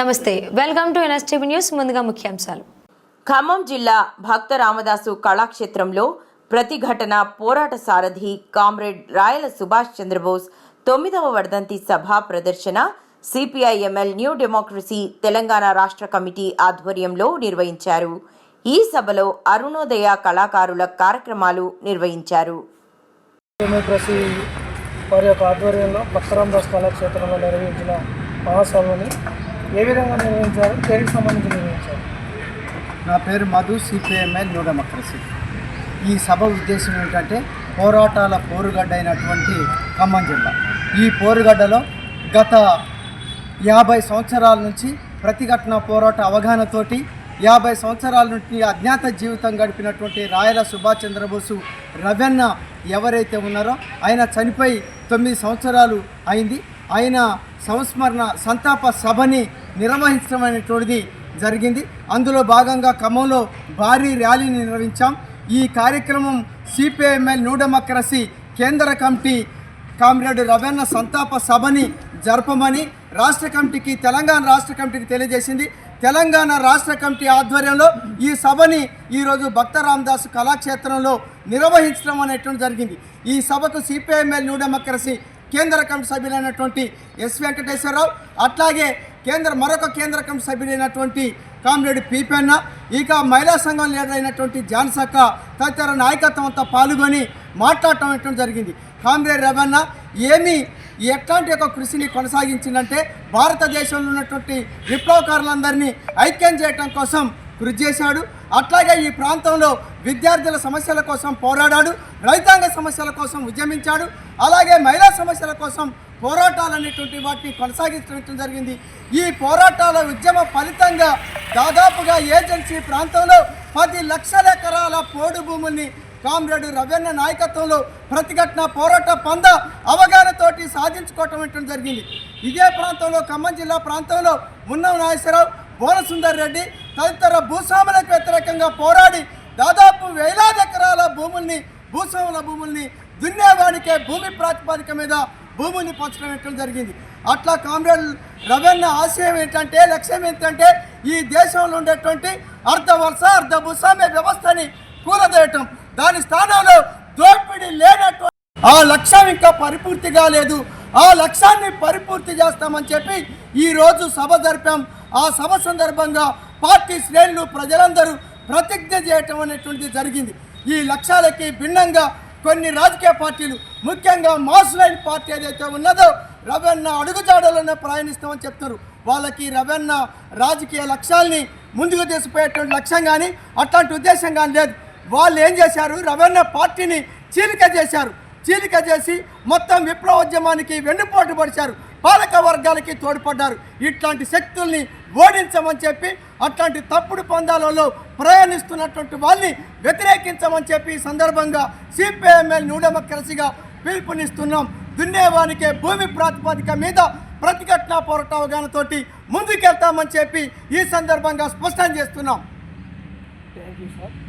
నమస్తే welcome to NSTV news ముందుగా ముఖ్యాంశాలు. ఖమ్మం జిల్లా భక్త రామదాసు కళాక్షేత్రంలో ప్రతిఘటన పోరాట సారథి కామ్రేడ్ రాయల సుభాష్ చంద్రబోస్ తొమ్మిదవ వర్ధంతి సభ ప్రదర్శన సిపిఐఎంఎల్ న్యూ డెమోక్రసీ తెలంగాణ రాష్ట్ర కమిటీ ఆధ్వర్యంలో నిర్వహించారు. ఈ సభలో అరుణోదయ కళాకారుల కార్యక్రమాలు నిర్వహించారు. డెమోక్రసీ వారి యొక్క ఆధ్వర్యంలో భక్తరామ్ దాస్ కళాక్షేత్రంలో నిర్వహించిన మహాసభని ఏ విధంగా నిర్వహించారు దేనికి సంబంధించి నిర్వహించారు నా పేరు మధు సిపిఎంఎల్ న్యూ ఈ సభ ఉద్దేశం ఏంటంటే పోరాటాల పోరుగడ్డ అయినటువంటి ఖమ్మం జిల్లా. ఈ పోరుగడ్డలో గత యాభై సంవత్సరాల నుంచి ప్రతిఘటన పోరాట అవగాహనతోటి యాభై సంవత్సరాల నుండి అజ్ఞాత జీవితం గడిపినటువంటి రాయల సుభాష్ చంద్రబోసు రవెన్న ఎవరైతే ఉన్నారో ఆయన చనిపోయి తొమ్మిది సంవత్సరాలు అయింది. ఆయన సంస్మరణ సంతాప సభని నిర్వహించడం జరిగింది. అందులో భాగంగా ఖమ్మంలో భారీ ర్యాలీని నిర్వహించాం. ఈ కార్యక్రమం సిపిఐఎంఎల్ న్యూ డెమోక్రసీ కేంద్ర కమిటీ కామ్రేడ్ రవెన్న సంతాప సభని జరపమని రాష్ట్ర కమిటీకి తెలంగాణ రాష్ట్ర కమిటీకి తెలియజేసింది. తెలంగాణ రాష్ట్ర కమిటీ ఆధ్వర్యంలో ఈ సభని ఈరోజు భక్త రామదాసు కళాక్షేత్రంలో నిర్వహించడం అనేటువంటి జరిగింది. ఈ సభకు సిపిఐఎంఎల్ న్యూ డెమోక్రసీ కేంద్ర కమిటీ సభ్యులైనటువంటి ఎస్ వెంకటేశ్వరరావు అట్లాగే కేంద్ర మరొక కేంద్ర కమిటీ సభ్యులైనటువంటి కామ్రేడ్ పీపెన్న ఇక మహిళా సంఘం లీడర్ అయినటువంటి జాన్సక్క తదితర నాయకత్వం అంతా పాల్గొని మాట్లాడటం జరిగింది. కామ్రేడ్ రవణ ఏమి ఎట్లాంటి యొక్క కృషిని కొనసాగించిందంటే భారతదేశంలో ఉన్నటువంటి విప్లవకారులందరినీ ఐక్యం చేయటం కోసం కృషి చేశాడు. అట్లాగే ఈ ప్రాంతంలో విద్యార్థుల సమస్యల కోసం పోరాడాడు రైతాంగ సమస్యల కోసం ఉద్యమించాడు అలాగే మహిళా సమస్యల కోసం పోరాటాలు అనేటువంటి వాటిని కొనసాగించడం జరిగింది. ఈ పోరాటాల ఉద్యమ ఫలితంగా దాదాపుగా ఏజెన్సీ ప్రాంతంలో పది లక్షల ఎకరాల పోడు భూముల్ని కామ్రేడ్ రవెన్న నాయకత్వంలో ప్రతిఘటన పోరాట పంద అవగాహనతోటి సాధించుకోవటం జరిగింది. ఇదే ప్రాంతంలో ఖమ్మం జిల్లా ప్రాంతంలో ఉన్నవ నాగేశ్వరరావు బోనసుందర్ రెడ్డి తదితర భూస్వాములకు వ్యతిరేకంగా పోరాడి దాదాపు వేలాది ఎకరాల భూముల్ని భూస్వాముల భూముల్ని దున్నేవాడికే భూమి ప్రాతిపదిక మీద భూముల్ని పంచడం జరిగింది. అట్లా కామ్రేడ్ రవెన్న ఆశయం ఏంటంటే లక్ష్యం ఏంటంటే ఈ దేశంలో ఉండేటువంటి అర్ధ వలస అర్ధ భూస్వామ్య వ్యవస్థని కూలదేయటం. దాని స్థానంలో దోపిడి లేనటువంటి ఆ లక్ష్యం ఇంకా పరిపూర్తి కాలేదు ఆ లక్ష్యాన్ని పరిపూర్తి చేస్తామని చెప్పి ఈ రోజు సభ జరిపాం. ఆ సభ సందర్భంగా పార్టీ శ్రేణులు ప్రజలందరూ ప్రతిజ్ఞ చేయటం అనేటువంటిది జరిగింది. ఈ లక్ష్యాలకి భిన్నంగా కొన్ని రాజకీయ పార్టీలు ముఖ్యంగా మాస్ లైన్ పార్టీ ఏదైతే ఉన్నదో రవెన్న అడుగుజాడలోనే ప్రయాణిస్తామని చెప్తారు. వాళ్ళకి రవెన్న రాజకీయ లక్ష్యాల్ని ముందుకు తీసుకుపోయేటువంటి లక్ష్యం కానీ అట్లాంటి ఉద్దేశం కానీ లేదు. వాళ్ళు ఏం చేశారు? రవెన్న పార్టీని చీలిక చేశారు. చీలిక చేసి మొత్తం విప్లవోద్యమానికి వెన్నుపోటు పడిచారు. పాలక వర్గాలకి తోడ్పడ్డారు. ఇట్లాంటి శక్తుల్ని ఓడించమని చెప్పి అట్లాంటి తప్పుడు పందాలలో ప్రయాణిస్తున్నటువంటి వాళ్ళని వ్యతిరేకించమని చెప్పి సందర్భంగా సిపిఐఎంఎల్ న్యూ డెమోక్రసీగా పిలుపునిస్తున్నాం. దున్నేవానికే భూమి ప్రాతిపదిక మీద ప్రతిఘటన పోరాట అవగాహనతోటి ముందుకెళ్తామని చెప్పి ఈ సందర్భంగా స్పష్టం చేస్తున్నాం. సార్